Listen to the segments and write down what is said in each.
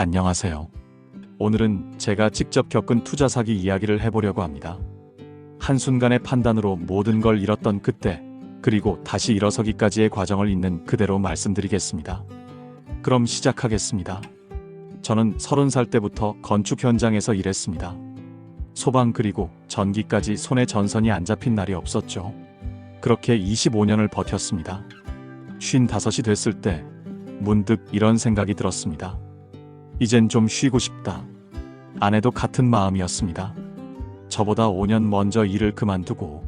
안녕하세요. 오늘은 제가 직접 겪은 투자 사기 이야기를 해보려고 합니다. 한순간의 판단으로 모든 걸 잃었던 그때, 그리고 다시 일어서기까지의 과정을 있는 그대로 말씀드리겠습니다. 그럼 시작하겠습니다. 저는 30살 때부터 건축 현장에서 일했습니다. 소방 그리고 전기까지 손에 전선이 안 잡힌 날이 없었죠. 그렇게 25년을 버텼습니다. 55이 됐을 때 문득 이런 생각이 들었습니다. 이젠 좀 쉬고 싶다. 아내도 같은 마음이었습니다. 저보다 5년 먼저 일을 그만두고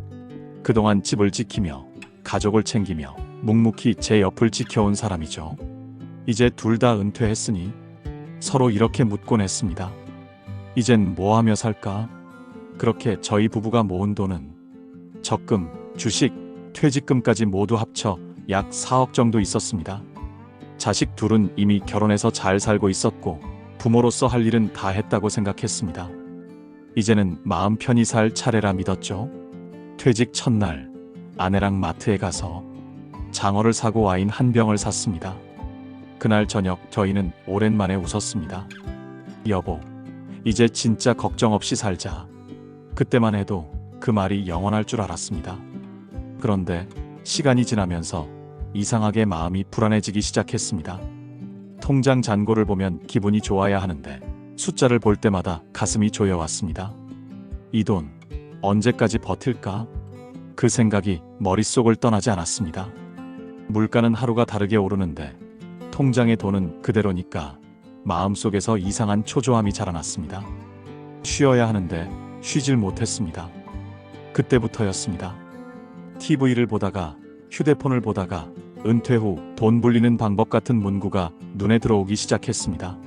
그동안 집을 지키며 가족을 챙기며 묵묵히 제 옆을 지켜온 사람이죠. 이제 둘 다 은퇴했으니 서로 이렇게 묻곤 했습니다. 이젠 뭐 하며 살까? 그렇게 저희 부부가 모은 돈은 적금, 주식, 퇴직금까지 모두 합쳐 약 4억 정도 있었습니다. 자식 둘은 이미 결혼해서 잘 살고 있었고 부모로서 할 일은 다 했다고 생각했습니다. 이제는 마음 편히 살 차례라 믿었죠. 퇴직 첫날 아내랑 마트에 가서 장어를 사고 와인 한 병을 샀습니다. 그날 저녁 저희는 오랜만에 웃었습니다. 여보, 이제 진짜 걱정 없이 살자. 그때만 해도 그 말이 영원할 줄 알았습니다. 그런데 시간이 지나면서 이상하게 마음이 불안해지기 시작했습니다. 통장 잔고를 보면 기분이 좋아야 하는데 숫자를 볼 때마다 가슴이 조여왔습니다. 이 돈 언제까지 버틸까? 그 생각이 머릿속을 떠나지 않았습니다. 물가는 하루가 다르게 오르는데 통장의 돈은 그대로니까 마음속에서 이상한 초조함이 자라났습니다. 쉬어야 하는데 쉬질 못했습니다. 그때부터였습니다. TV를 보다가 휴대폰을 보다가 은퇴 후 돈 불리는 방법 같은 문구가 눈에 들어오기 시작했습니다.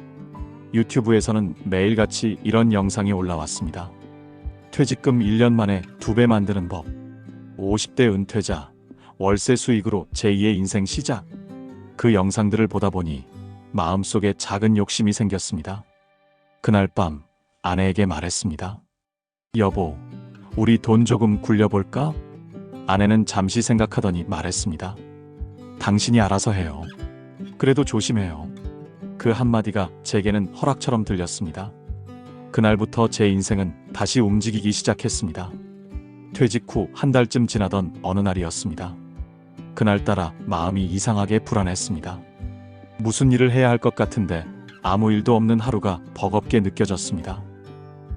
유튜브에서는 매일같이 이런 영상이 올라왔습니다. 퇴직금 1년 만에 두배 만드는 법. 50대 은퇴자. 월세 수익으로 제2의 인생 시작. 그 영상들을 보다 보니 마음속에 작은 욕심이 생겼습니다. 그날 밤 아내에게 말했습니다. 여보, 우리 돈 조금 굴려볼까? 아내는 잠시 생각하더니 말했습니다. 당신이 알아서 해요. 그래도 조심해요. 그 한마디가 제게는 허락처럼 들렸습니다. 그날부터 제 인생은 다시 움직이기 시작했습니다. 퇴직 후 한 달쯤 지나던 어느 날이었습니다. 그날따라 마음이 이상하게 불안했습니다. 무슨 일을 해야 할 것 같은데 아무 일도 없는 하루가 버겁게 느껴졌습니다.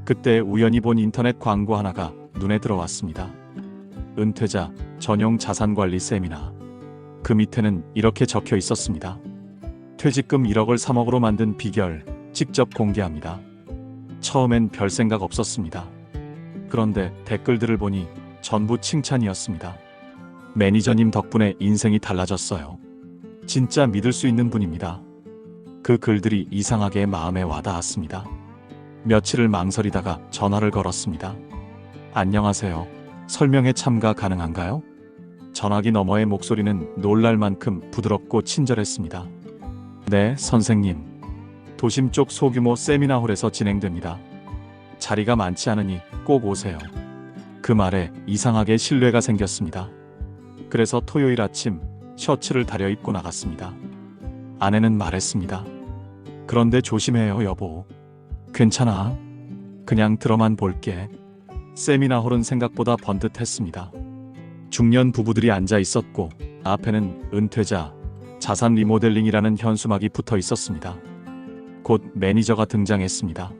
그때 우연히 본 인터넷 광고 하나가 눈에 들어왔습니다. 은퇴자 전용 자산관리 세미나. 그 밑에는 이렇게 적혀 있었습니다. 퇴직금 1억을 3억으로 만든 비결 직접 공개합니다. 처음엔 별 생각 없었습니다. 그런데 댓글들을 보니 전부 칭찬이었습니다. 매니저님 덕분에 인생이 달라졌어요. 진짜 믿을 수 있는 분입니다. 그 글들이 이상하게 마음에 와닿았습니다. 며칠을 망설이다가 전화를 걸었습니다. 안녕하세요. 설명에 참가 가능한가요? 전화기 너머의 목소리는 놀랄 만큼 부드럽고 친절했습니다. 네, 선생님. 도심 쪽 소규모 세미나홀에서 진행됩니다. 자리가 많지 않으니 꼭 오세요. 그 말에 이상하게 신뢰가 생겼습니다. 그래서 토요일 아침 셔츠를 다려 입고 나갔습니다. 아내는 말했습니다. 그런데 조심해요, 여보. 괜찮아. 그냥 들어만 볼게. 세미나홀은 생각보다 번듯했습니다. 중년 부부들이 앉아 있었고 앞에는 은퇴자, 자산 리모델링이라는 현수막이 붙어 있었습니다. 곧 매니저가 등장했습니다.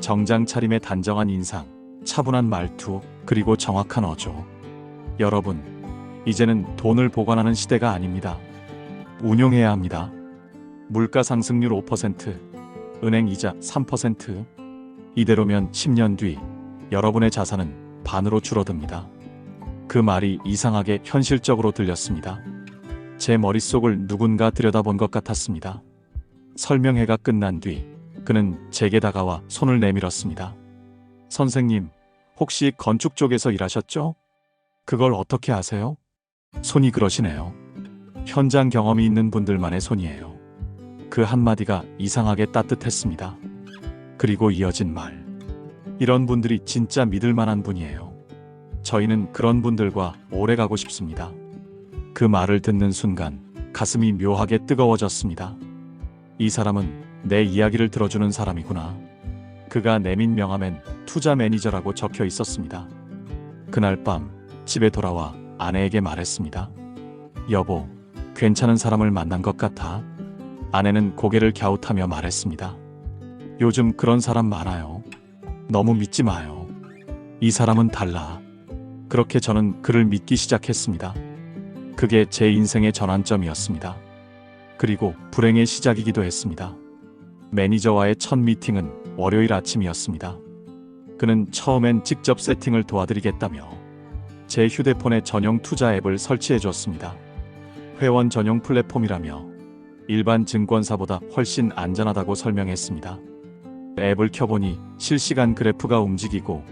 정장 차림의 단정한 인상, 차분한 말투, 그리고 정확한 어조. 여러분, 이제는 돈을 보관하는 시대가 아닙니다. 운용해야 합니다. 물가 상승률 5%, 은행 이자 3%. 이대로면 10년 뒤 여러분의 자산은 반으로 줄어듭니다. 그 말이 이상하게 현실적으로 들렸습니다. 제 머릿속을 누군가 들여다본 것 같았습니다. 설명회가 끝난 뒤 그는 제게 다가와 손을 내밀었습니다. 선생님, 혹시 건축 쪽에서 일하셨죠? 그걸 어떻게 아세요? 손이 그러시네요. 현장 경험이 있는 분들만의 손이에요. 그 한마디가 이상하게 따뜻했습니다. 그리고 이어진 말. 이런 분들이 진짜 믿을 만한 분이에요. 저희는 그런 분들과 오래 가고 싶습니다. 그 말을 듣는 순간 가슴이 묘하게 뜨거워졌습니다. 이 사람은 내 이야기를 들어주는 사람이구나. 그가 내민 명함엔 투자 매니저라고 적혀 있었습니다. 그날 밤 집에 돌아와 아내에게 말했습니다. 여보, 괜찮은 사람을 만난 것 같아. 아내는 고개를 갸웃하며 말했습니다. 요즘 그런 사람 많아요. 너무 믿지 마요. 이 사람은 달라. 그렇게 저는 그를 믿기 시작했습니다. 그게 제 인생의 전환점이었습니다. 그리고 불행의 시작이기도 했습니다. 매니저와의 첫 미팅은 월요일 아침이었습니다. 그는 처음엔 직접 세팅을 도와드리겠다며 제 휴대폰에 전용 투자 앱을 설치해 줬습니다. 회원 전용 플랫폼이라며 일반 증권사보다 훨씬 안전하다고 설명했습니다. 앱을 켜보니 실시간 그래프가 움직이고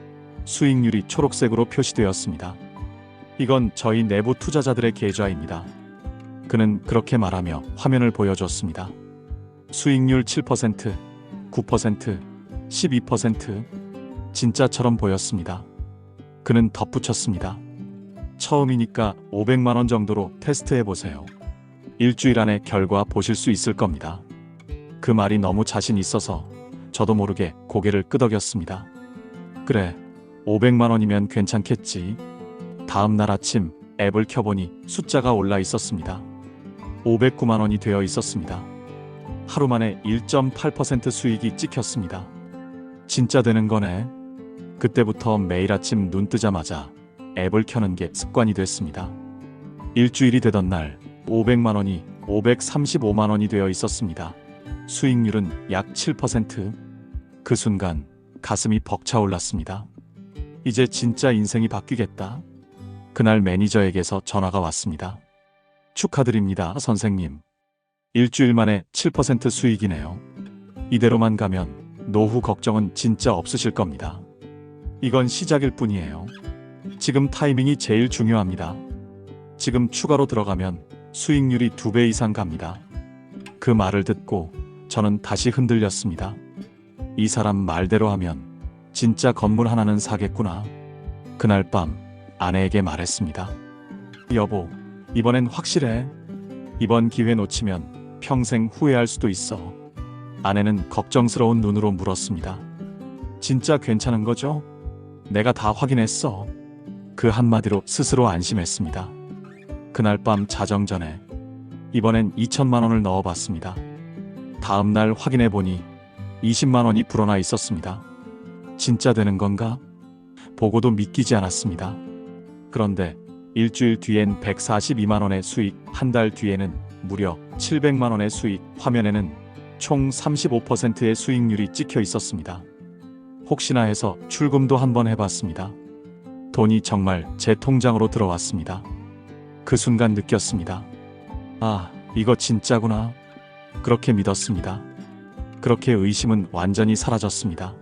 수익률이 초록색으로 표시되었습니다. 이건 저희 내부 투자자들의 계좌입니다. 그는 그렇게 말하며 화면을 보여줬습니다. 수익률 7%, 9%, 12% 진짜처럼 보였습니다. 그는 덧붙였습니다. 처음이니까 500만 원 정도로 테스트해 보세요. 일주일 안에 결과 보실 수 있을 겁니다. 그 말이 너무 자신 있어서 저도 모르게 고개를 끄덕였습니다. 그래, 500만 원이면 괜찮겠지. 다음 날 아침 앱을 켜보니 숫자가 올라 있었습니다. 509만 원이 되어 있었습니다. 하루 만에 1.8% 수익이 찍혔습니다. 진짜 되는 거네. 그때부터 매일 아침 눈 뜨자마자 앱을 켜는 게 습관이 됐습니다. 일주일이 되던 날 500만 원이 535만 원이 되어 있었습니다. 수익률은 약 7%. 그 순간 가슴이 벅차올랐습니다. 이제 진짜 인생이 바뀌겠다. 그날 매니저에게서 전화가 왔습니다. 축하드립니다, 선생님. 일주일 만에 7% 수익이네요. 이대로만 가면 노후 걱정은 진짜 없으실 겁니다. 이건 시작일 뿐이에요. 지금 타이밍이 제일 중요합니다. 지금 추가로 들어가면 수익률이 두배 이상 갑니다. 그 말을 듣고 저는 다시 흔들렸습니다. 이 사람 말대로 하면 진짜 건물 하나는 사겠구나. 그날 밤 아내에게 말했습니다. 여보, 이번엔 확실해. 이번 기회 놓치면 평생 후회할 수도 있어. 아내는 걱정스러운 눈으로 물었습니다. 진짜 괜찮은 거죠? 내가 다 확인했어. 그 한마디로 스스로 안심했습니다. 그날 밤 자정 전에 이번엔 2천만 원을 넣어봤습니다. 다음 날 확인해 보니 20만 원이 불어나 있었습니다. 진짜 되는 건가? 보고도 믿기지 않았습니다. 그런데 일주일 뒤엔 142만 원의 수익, 한 달 뒤에는 무려 700만 원의 수익, 화면에는 총 35%의 수익률이 찍혀 있었습니다. 혹시나 해서 출금도 한번 해봤습니다. 돈이 정말 제 통장으로 들어왔습니다. 그 순간 느꼈습니다. 아, 이거 진짜구나. 그렇게 믿었습니다. 그렇게 의심은 완전히 사라졌습니다.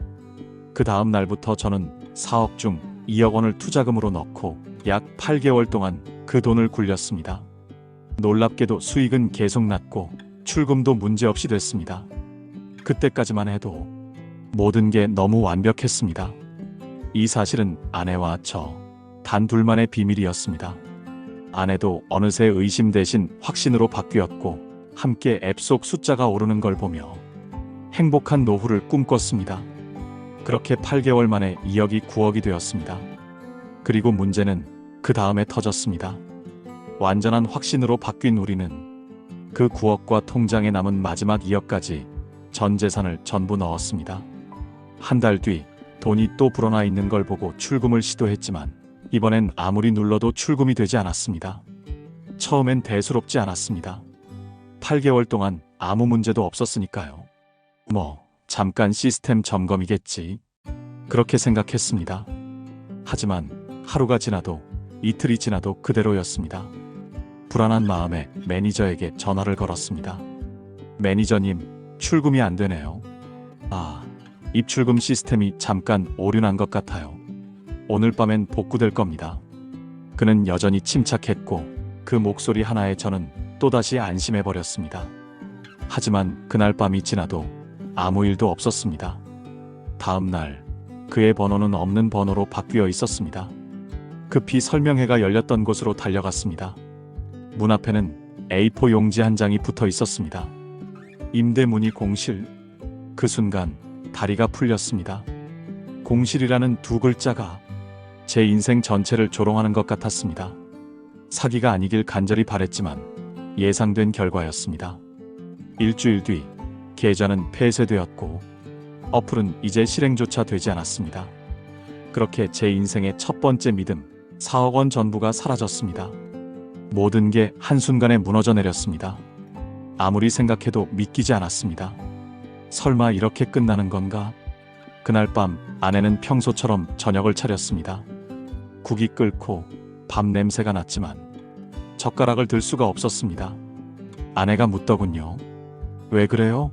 그 다음 날부터 저는 4억 중 2억 원을 투자금으로 넣고 약 8개월 동안 그 돈을 굴렸습니다. 놀랍게도 수익은 계속 났고 출금도 문제없이 됐습니다. 그때까지만 해도 모든 게 너무 완벽했습니다. 이 사실은 아내와 저 단 둘만의 비밀이었습니다. 아내도 어느새 의심 대신 확신으로 바뀌었고 함께 앱 속 숫자가 오르는 걸 보며 행복한 노후를 꿈꿨습니다. 그렇게 8개월 만에 2억이 9억이 되었습니다. 그리고 문제는 그 다음에 터졌습니다. 완전한 확신으로 바뀐 우리는 그 9억과 통장에 남은 마지막 2억까지 전 재산을 전부 넣었습니다. 한 달 뒤 돈이 또 불어나 있는 걸 보고 출금을 시도했지만 이번엔 아무리 눌러도 출금이 되지 않았습니다. 처음엔 대수롭지 않았습니다. 8개월 동안 아무 문제도 없었으니까요. 뭐, 잠깐 시스템 점검이겠지. 그렇게 생각했습니다. 하지만 하루가 지나도 이틀이 지나도 그대로였습니다. 불안한 마음에 매니저에게 전화를 걸었습니다. 매니저님, 출금이 안 되네요. 아, 입출금 시스템이 잠깐 오류난 것 같아요. 오늘 밤엔 복구될 겁니다. 그는 여전히 침착했고 그 목소리 하나에 저는 또다시 안심해 버렸습니다. 하지만 그날 밤이 지나도 아무 일도 없었습니다. 다음 날 그의 번호는 없는 번호로 바뀌어 있었습니다. 급히 설명회가 열렸던 곳으로 달려갔습니다. 문 앞에는 A4 용지 한 장이 붙어 있었습니다. 임대 문의 공실 그 순간 다리가 풀렸습니다. 공실이라는 두 글자가 제 인생 전체를 조롱하는 것 같았습니다. 사기가 아니길 간절히 바랬지만 예상된 결과였습니다. 일주일 뒤 계좌는 폐쇄되었고 어플은 이제 실행조차 되지 않았습니다. 그렇게 제 인생의 첫 번째 믿음, 4억 원 전부가 사라졌습니다. 모든 게 한순간에 무너져 내렸습니다. 아무리 생각해도 믿기지 않았습니다. 설마 이렇게 끝나는 건가? 그날 밤 아내는 평소처럼 저녁을 차렸습니다. 국이 끓고 밥 냄새가 났지만 젓가락을 들 수가 없었습니다. 아내가 묻더군요. 왜 그래요?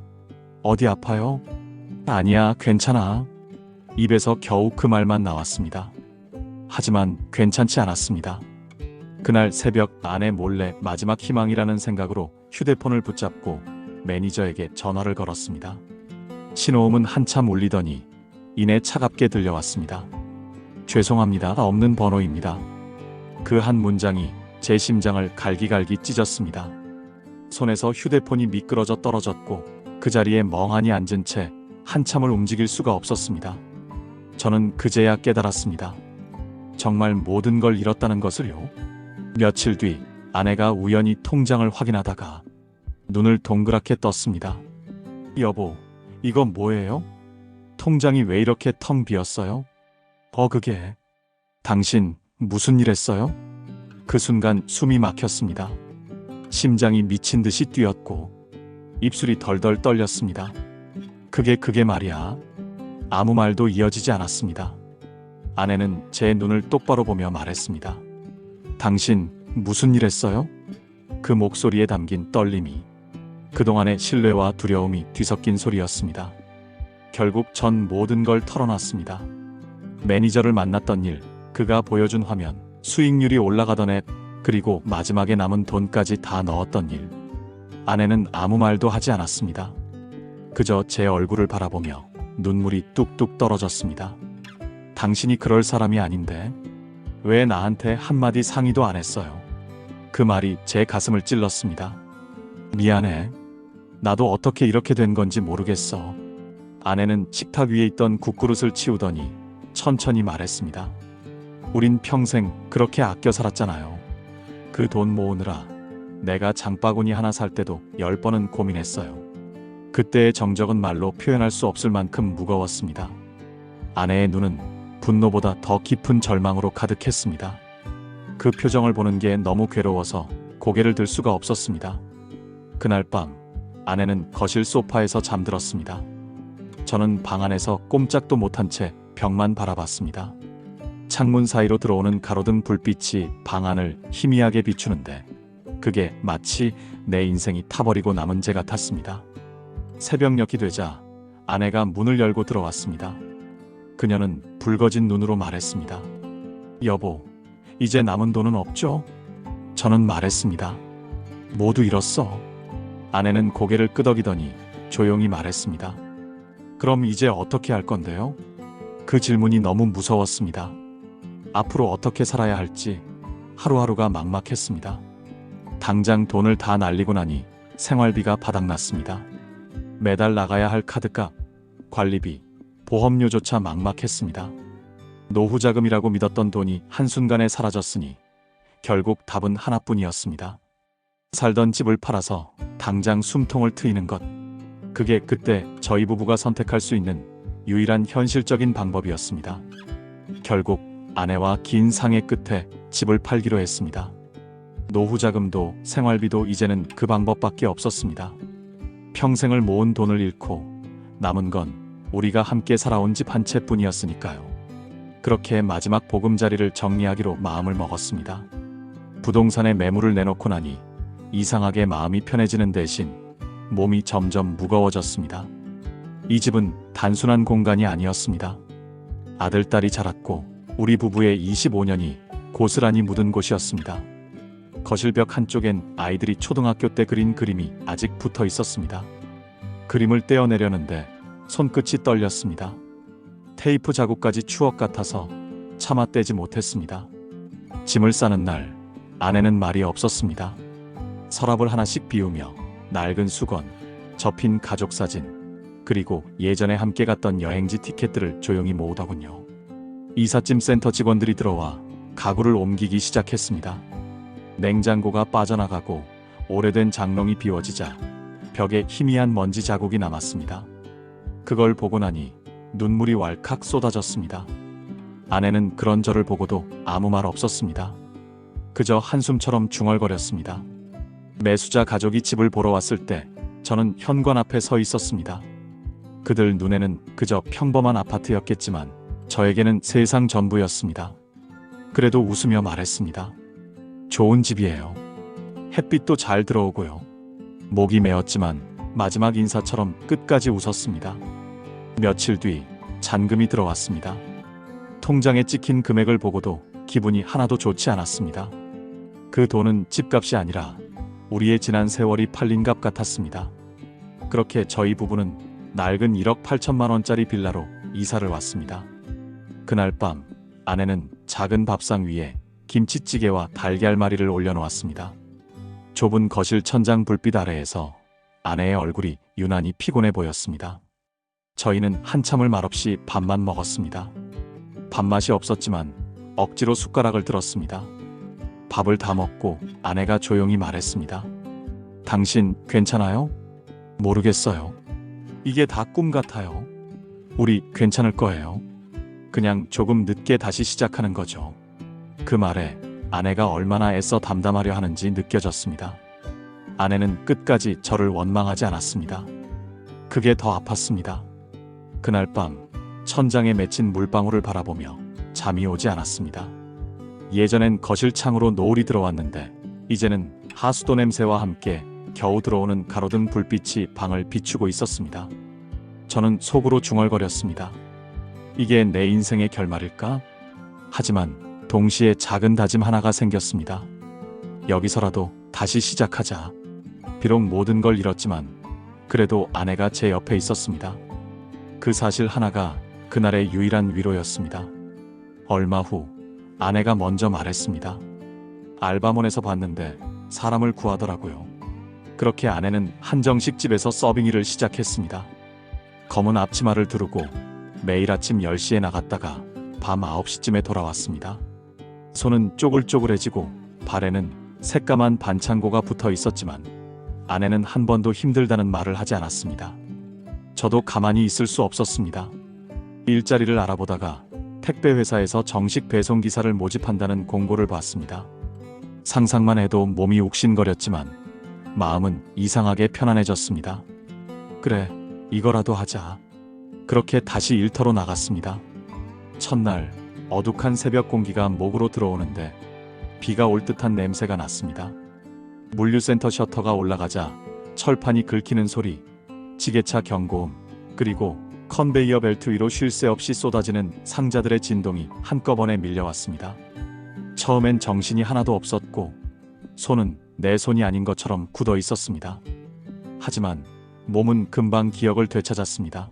어디 아파요? 아니야, 괜찮아. 입에서 겨우 그 말만 나왔습니다. 하지만 괜찮지 않았습니다. 그날 새벽 아내 몰래 마지막 희망이라는 생각으로 휴대폰을 붙잡고 매니저에게 전화를 걸었습니다. 신호음은 한참 울리더니 이내 차갑게 들려왔습니다. 죄송합니다. 없는 번호입니다. 그 한 문장이 제 심장을 갈기갈기 찢었습니다. 손에서 휴대폰이 미끄러져 떨어졌고 그 자리에 멍하니 앉은 채 한참을 움직일 수가 없었습니다. 저는 그제야 깨달았습니다. 정말 모든 걸 잃었다는 것을요. 며칠 뒤 아내가 우연히 통장을 확인하다가 눈을 동그랗게 떴습니다. 여보, 이거 뭐예요? 통장이 왜 이렇게 텅 비었어요? 어, 그게. 당신 무슨 일 했어요? 그 순간 숨이 막혔습니다. 심장이 미친 듯이 뛰었고 입술이 덜덜 떨렸습니다. 그게 그게 말이야. 아무 말도 이어지지 않았습니다. 아내는 제 눈을 똑바로 보며 말했습니다. 당신 무슨 일 했어요? 그 목소리에 담긴 떨림이 그동안의 신뢰와 두려움이 뒤섞인 소리였습니다. 결국 전 모든 걸 털어놨습니다. 매니저를 만났던 일, 그가 보여준 화면, 수익률이 올라가던 앱, 그리고 마지막에 남은 돈까지 다 넣었던 일. 아내는 아무 말도 하지 않았습니다. 그저 제 얼굴을 바라보며 눈물이 뚝뚝 떨어졌습니다. 당신이 그럴 사람이 아닌데 왜 나한테 한마디 상의도 안 했어요? 그 말이 제 가슴을 찔렀습니다. 미안해. 나도 어떻게 이렇게 된 건지 모르겠어. 아내는 식탁 위에 있던 국그릇을 치우더니 천천히 말했습니다. 우린 평생 그렇게 아껴 살았잖아요. 그 돈 모으느라 내가 장바구니 하나 살 때도 열 번은 고민했어요. 그때의 정적은 말로 표현할 수 없을 만큼 무거웠습니다. 아내의 눈은 분노보다 더 깊은 절망으로 가득했습니다. 그 표정을 보는 게 너무 괴로워서 고개를 들 수가 없었습니다. 그날 밤 아내는 거실 소파에서 잠들었습니다. 저는 방 안에서 꼼짝도 못한 채 벽만 바라봤습니다. 창문 사이로 들어오는 가로등 불빛이 방 안을 희미하게 비추는데 그게 마치 내 인생이 타버리고 남은 재 같았습니다. 새벽녘이 되자 아내가 문을 열고 들어왔습니다. 그녀는 붉어진 눈으로 말했습니다. 여보, 이제 남은 돈은 없죠? 저는 말했습니다. 모두 잃었어. 아내는 고개를 끄덕이더니 조용히 말했습니다. 그럼 이제 어떻게 할 건데요? 그 질문이 너무 무서웠습니다. 앞으로 어떻게 살아야 할지 하루하루가 막막했습니다. 당장 돈을 다 날리고 나니 생활비가 바닥났습니다. 매달 나가야 할 카드값, 관리비, 보험료조차 막막했습니다. 노후 자금이라고 믿었던 돈이 한순간에 사라졌으니 결국 답은 하나뿐이었습니다. 살던 집을 팔아서 당장 숨통을 트이는 것. 그게 그때 저희 부부가 선택할 수 있는 유일한 현실적인 방법이었습니다. 결국 아내와 긴 상의 끝에 집을 팔기로 했습니다. 노후 자금도 생활비도 이제는 그 방법밖에 없었습니다. 평생을 모은 돈을 잃고 남은 건 우리가 함께 살아온 집 한 채뿐이었으니까요. 그렇게 마지막 보금자리를 정리하기로 마음을 먹었습니다. 부동산에 매물을 내놓고 나니 이상하게 마음이 편해지는 대신 몸이 점점 무거워졌습니다. 이 집은 단순한 공간이 아니었습니다. 아들, 딸이 자랐고 우리 부부의 25년이 고스란히 묻은 곳이었습니다. 거실벽 한쪽엔 아이들이 초등학교 때 그린 그림이 아직 붙어 있었습니다. 그림을 떼어내려는데 손끝이 떨렸습니다. 테이프 자국까지 추억 같아서 차마 떼지 못했습니다. 짐을 싸는 날 아내는 말이 없었습니다. 서랍을 하나씩 비우며 낡은 수건, 접힌 가족 사진, 그리고 예전에 함께 갔던 여행지 티켓들을 조용히 모으더군요. 이삿짐 센터 직원들이 들어와 가구를 옮기기 시작했습니다. 냉장고가 빠져나가고 오래된 장롱이 비워지자 벽에 희미한 먼지 자국이 남았습니다. 그걸 보고 나니 눈물이 왈칵 쏟아졌습니다. 아내는 그런 저를 보고도 아무 말 없었습니다. 그저 한숨처럼 중얼거렸습니다. 매수자 가족이 집을 보러 왔을 때 저는 현관 앞에 서 있었습니다. 그들 눈에는 그저 평범한 아파트였겠지만 저에게는 세상 전부였습니다. 그래도 웃으며 말했습니다. 좋은 집이에요. 햇빛도 잘 들어오고요. 목이 메었지만 마지막 인사처럼 끝까지 웃었습니다. 며칠 뒤 잔금이 들어왔습니다. 통장에 찍힌 금액을 보고도 기분이 하나도 좋지 않았습니다. 그 돈은 집값이 아니라 우리의 지난 세월이 팔린 값 같았습니다. 그렇게 저희 부부는 낡은 1억 8천만 원짜리 빌라로 이사를 왔습니다. 그날 밤 아내는 작은 밥상 위에 김치찌개와 달걀말이를 올려놓았습니다. 좁은 거실 천장 불빛 아래에서 아내의 얼굴이 유난히 피곤해 보였습니다. 저희는 한참을 말없이 밥만 먹었습니다. 밥맛이 없었지만 억지로 숟가락을 들었습니다. 밥을 다 먹고 아내가 조용히 말했습니다. 당신 괜찮아요? 모르겠어요. 이게 다 꿈 같아요. 우리 괜찮을 거예요. 그냥 조금 늦게 다시 시작하는 거죠. 그 말에 아내가 얼마나 애써 담담하려 하는지 느껴졌습니다. 아내는 끝까지 저를 원망하지 않았습니다. 그게 더 아팠습니다. 그날 밤 천장에 맺힌 물방울을 바라보며 잠이 오지 않았습니다. 예전엔 거실 창으로 노을이 들어왔는데 이제는 하수도 냄새와 함께 겨우 들어오는 가로등 불빛이 방을 비추고 있었습니다. 저는 속으로 중얼거렸습니다. 이게 내 인생의 결말일까? 하지만 동시에 작은 다짐 하나가 생겼습니다. 여기서라도 다시 시작하자. 비록 모든 걸 잃었지만 그래도 아내가 제 옆에 있었습니다. 그 사실 하나가 그날의 유일한 위로였습니다. 얼마 후 아내가 먼저 말했습니다. 알바몬에서 봤는데 사람을 구하더라고요. 그렇게 아내는 한정식 집에서 서빙 일을 시작했습니다. 검은 앞치마를 두르고 매일 아침 10시에 나갔다가 밤 9시쯤에 돌아왔습니다. 손은 쪼글쪼글해지고 발에는 새까만 반창고가 붙어 있었지만 아내는 한 번도 힘들다는 말을 하지 않았습니다. 저도 가만히 있을 수 없었습니다. 일자리를 알아보다가 택배 회사에서 정식 배송 기사를 모집한다는 공고를 봤습니다. 상상만 해도 몸이 욱신거렸지만 마음은 이상하게 편안해졌습니다. 그래, 이거라도 하자. 그렇게 다시 일터로 나갔습니다. 첫날 어둑한 새벽 공기가 목으로 들어오는데 비가 올 듯한 냄새가 났습니다. 물류센터 셔터가 올라가자 철판이 긁히는 소리, 지게차 경고음, 그리고 컨베이어 벨트 위로 쉴 새 없이 쏟아지는 상자들의 진동이 한꺼번에 밀려왔습니다. 처음엔 정신이 하나도 없었고 손은 내 손이 아닌 것처럼 굳어 있었습니다. 하지만 몸은 금방 기억을 되찾았습니다.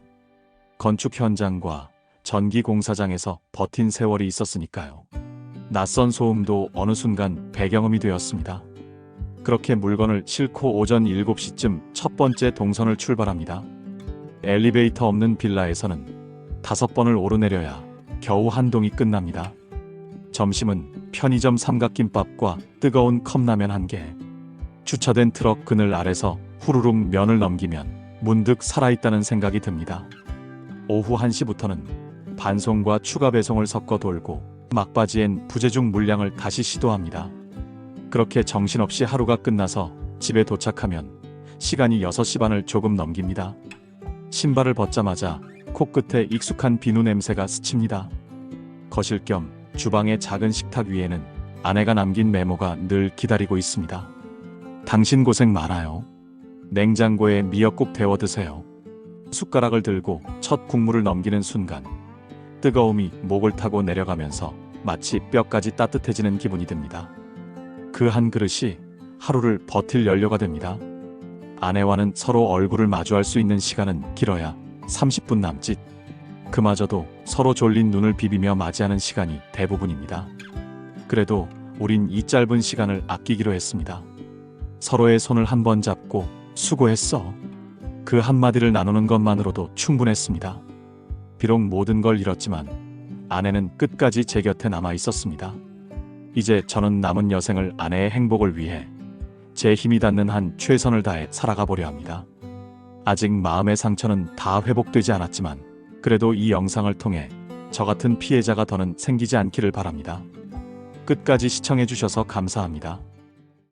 건축 현장과 전기 공사장에서 버틴 세월이 있었으니까요. 낯선 소음도 어느 순간 배경음이 되었습니다. 그렇게 물건을 싣고 오전 7시쯤 첫 번째 동선을 출발합니다. 엘리베이터 없는 빌라에서는 다섯 번을 오르내려야 겨우 한 동이 끝납니다. 점심은 편의점 삼각김밥과 뜨거운 컵라면 한 개. 주차된 트럭 그늘 아래서 후루룩 면을 넘기면 문득 살아있다는 생각이 듭니다. 오후 1시부터는 반송과 추가 배송을 섞어 돌고 막바지엔 부재중 물량을 다시 시도합니다. 그렇게 정신없이 하루가 끝나서 집에 도착하면 시간이 6시 반을 조금 넘깁니다. 신발을 벗자마자 코끝에 익숙한 비누 냄새가 스칩니다. 거실 겸 주방의 작은 식탁 위에는 아내가 남긴 메모가 늘 기다리고 있습니다. 당신 고생 많아요. 냉장고에 미역국 데워 드세요. 숟가락을 들고 첫 국물을 넘기는 순간 뜨거움이 목을 타고 내려가면서 마치 뼈까지 따뜻해지는 기분이 듭니다. 그 한 그릇이 하루를 버틸 연료가 됩니다. 아내와는 서로 얼굴을 마주할 수 있는 시간은 길어야 30분 남짓. 그마저도 서로 졸린 눈을 비비며 맞이하는 시간이 대부분입니다. 그래도 우린 이 짧은 시간을 아끼기로 했습니다. 서로의 손을 한 번 잡고 수고했어. 그 한마디를 나누는 것만으로도 충분했습니다. 비록 모든 걸 잃었지만 아내는 끝까지 제 곁에 남아 있었습니다. 이제 저는 남은 여생을 아내의 행복을 위해 제 힘이 닿는 한 최선을 다해 살아가 보려 합니다. 아직 마음의 상처는 다 회복되지 않았지만 그래도 이 영상을 통해 저 같은 피해자가 더는 생기지 않기를 바랍니다. 끝까지 시청해 주셔서 감사합니다.